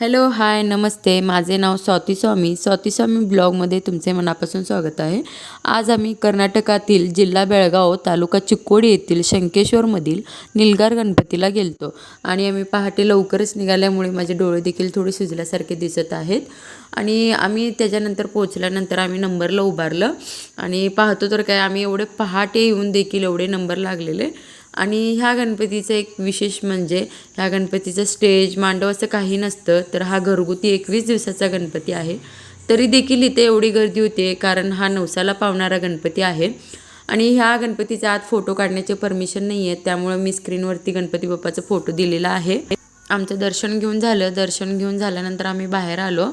Hello hi नमस्ते. माझे नाव स्वाती स्वामी. स्वाती स्वामी ब्लॉगमध्ये तुमचे मनापासून स्वागत आहे. आज आम्ही कर्नाटकातील जिल्हा बेळगाव तालुका चिक्कोडी येथील शंकेश्वरमधील निलगार गणपतीला गेलतो आणि आम्ही पहाटे लवकरच निघाल्यामुळे माझे डोळे देखील थोडे सुजल्यासारखे दिसत आहेत. आणि आम्ही त्याच्यानंतर पोचल्यानंतर आम्ही नंबरला उभारलं आणि पाहतो तर काय आम्ही एवढे पहाटे येऊन देखील एवढे नंबर लागलेले. आणि ह्या गणपतीचं एक विशेष म्हणजे ह्या गणपतीचं स्टेज मांडव असं काही नसतं तर हा घरगुती एकवीस दिवसाचा गणपती आहे. तरी देखील इथे एवढी गर्दी होते कारण हा नवसाला पावणारा गणपती आहे. आणि ह्या गणपतीचा आत फोटो काढण्याचे परमिशन नाही आहे त्यामुळं मी स्क्रीनवरती गणपती बाप्पाचा फोटो दिलेला आहे. आमचं दर्शन घेऊन झालं. दर्शन घेऊन झाल्यानंतर आम्ही बाहेर आलो.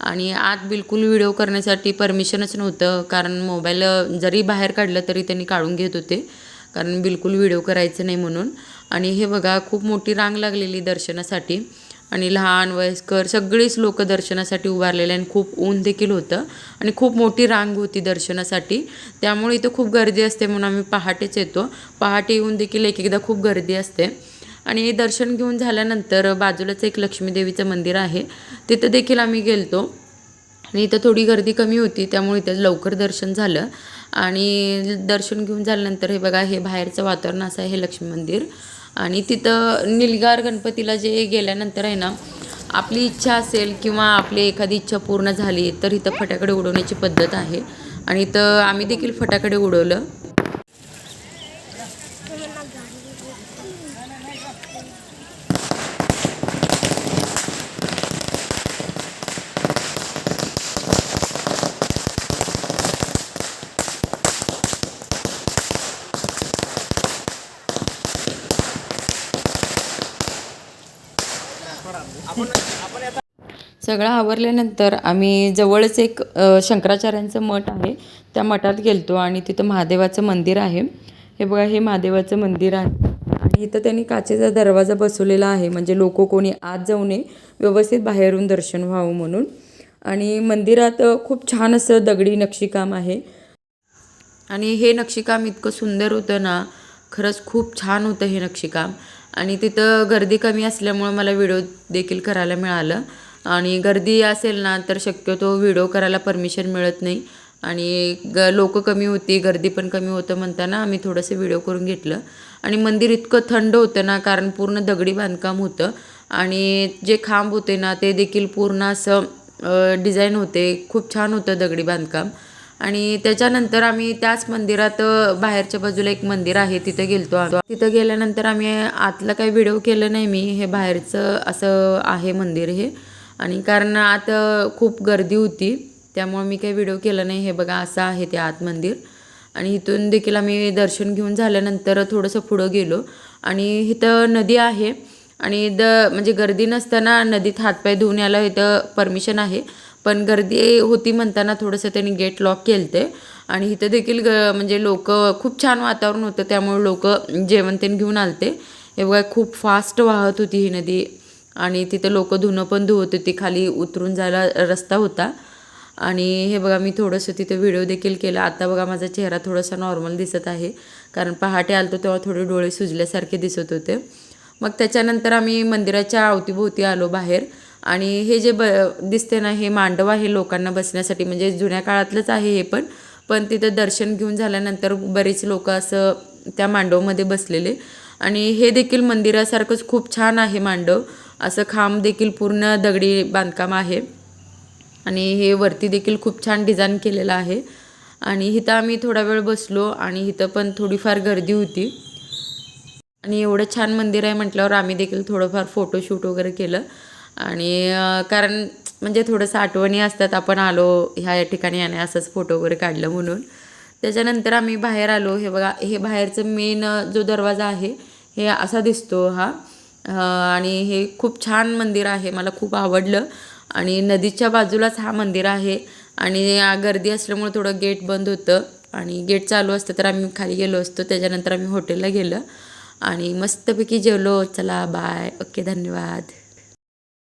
आणि आत बिलकुल व्हिडिओ करण्यासाठी परमिशनच नव्हतं कारण मोबाईल जरी बाहेर काढलं तरी त्यांनी काढून घेत होते. कारण बिलकुल व्हिडिओ करायचं नाही म्हणून. आणि हे बघा खूप मोठी रांग लागलेली दर्शनासाठी. आणि लहान वयस्कर सगळीच लोक दर्शनासाठी उभारलेले आणि खूप ऊन देखील होतं. आणि खूप मोठी रांग होती दर्शनासाठी. त्यामुळे इथं खूप गर्दी असते म्हणून आम्ही पहाटेच येतो. पहाटे येऊन देखील एक एकदा खूप गर्दी असते. आणि दर्शन घेऊन झाल्यानंतर बाजूलाच एक लक्ष्मीदेवीचं मंदिर आहे. तिथं देखील आम्ही गेलतो. आणि इथं थोडी गर्दी कमी होती त्यामुळे इथं लवकर दर्शन झालं. आणि दर्शन घेऊन झाल्यानंतर हे बघा हे बाहेरचं वातावरण असं आहे हे लक्ष्मी मंदिर. आणि तिथं निलगार गणपतीला जे गेल्यानंतर आहे ना आपली इच्छा असेल किंवा आपली एखादी इच्छा पूर्ण झाली तर इथं फटाकडे उडवण्याची पद्धत आहे. आणि इथं आम्ही देखील फटाकडे उडवलं. सगळं आवरल्यानंतर आम्ही जवळच एक शंकराचार्यांचं मठ आहे. त्या मठात गेलतो आणि तिथं महादेवाचं मंदिर आहे. हे बघा हे महादेवाचं मंदिर आहे. आणि इथं त्यांनी काचेचा दरवाजा बसवलेला आहे. म्हणजे लोक कोणी आत जाऊ नये व्यवस्थित बाहेरून दर्शन व्हावं म्हणून. आणि मंदिरात खूप छान असं दगडी नक्षीकाम आहे. आणि हे नक्षीकाम इतकं सुंदर होतं ना खरंच खूप छान होतं हे नक्षीकाम. आणि तिथं गर्दी कमी असल्यामुळं मला व्हिडिओ देखील करायला मिळालं. आणि गर्दी असेल ना तर शक्यतो व्हिडिओ करायला परमिशन मिळत नाही. आणि ग लोकं कमी होती गर्दी पण कमी होतं म्हणताना आम्ही थोडंसं व्हिडिओ करून घेतलं. आणि मंदिर इतकं थंड होतं ना कारण पूर्ण दगडी बांधकाम होतं. आणि जे खांब होते ना ते देखील पूर्ण असं डिझाईन होते. खूप छान होतं दगडी बांधकाम. आणि त्याच्यानंतर आम्ही त्याच मंदिरात बाहेरच्या बाजूला एक मंदिर आहे तिथं गेलतो तिथं गेल्यानंतर आम्ही आतला काही व्हिडिओ केलं नाही मी हे बाहेरचं असं आहे मंदिर हे. आणि कारण आत खूप गर्दी होती त्यामुळे मी काही व्हिडिओ केला नाही. हे बघा असं आहे ते आत मंदिर. आणि इथून देखील आम्ही दर्शन घेऊन झाल्यानंतर थोडंसं पुढं गेलो. आणि इथं नदी आहे. आणि द म्हणजे गर्दी नसताना नदीत हातपाय धुवून यायला इथं परमिशन आहे. पण गर्दी होती म्हणताना थोडंसं त्यांनी गेट लॉक केलं ते आणि इथं देखील ग म्हणजे लोक खूप छान वातावरण होतं त्यामुळे लोक जेवण त्यांनी घेऊन आलते. हे बघा खूप फास्ट वाहत होती ही नदी. आणि तिथं लोक धुणं पण धुवत होती खाली उतरून जायला रस्ता होता. आणि हे बघा मी थोडंसं तिथं व्हिडिओ देखील केला. आता बघा माझा चेहरा थोडासा नॉर्मल दिसत आहे. कारण पहाटे आलतो तेव्हा थोडे डोळे सुजल्यासारखे दिसत होते. मग त्याच्यानंतर आम्ही मंदिराच्या अवतीभोवती आलो बाहेर. आणि हे जे ब दिसते ना हे मांडव आहे लोकांना बसण्यासाठी म्हणजे जुन्या काळातलंच आहे हे पण. पण तिथं दर्शन घेऊन झाल्यानंतर बरेच लोक असं त्या मांडवमध्ये बसलेले. आणि हे देखील मंदिरासारखंच खूप छान आहे मांडव. असं खांब देखील पूर्ण दगडी बांधकाम आहे. आणि हे वरती देखील खूप छान डिझाईन केलेलं आहे. आणि इथं आम्ही थोडा वेळ बसलो आणि इथं पण थोडीफार गर्दी होती. आणि एवढं छान मंदिर आहे म्हटल्यावर आम्ही देखील थोडंफार फोटोशूट वगैरे केलं. आणि कारण म्हणजे थोडंसं आठवणी असतात आपण आलो ह्या या ठिकाणी आणि असंच फोटो वगैरे काढलं म्हणून. त्याच्यानंतर आम्ही बाहेर आलो हे बघा हे बाहेरचं मेन जो दरवाजा आहे हे असा दिसतो हा. आणि हे खूप छान मंदिर आहे मला खूप आवडलं. आणि नदीच्या बाजूलाच हा मंदिर आहे. आणि गर्दी असल्यामुळे थोडं गेट बंद होतं. आणि गेट चालू असतं तर आम्ही खाली गेलो असतो त्याच्यानंतर आम्ही हॉटेलला गेलो. आणि मस्तपैकी जेवलो चला बाय. ओके धन्यवाद.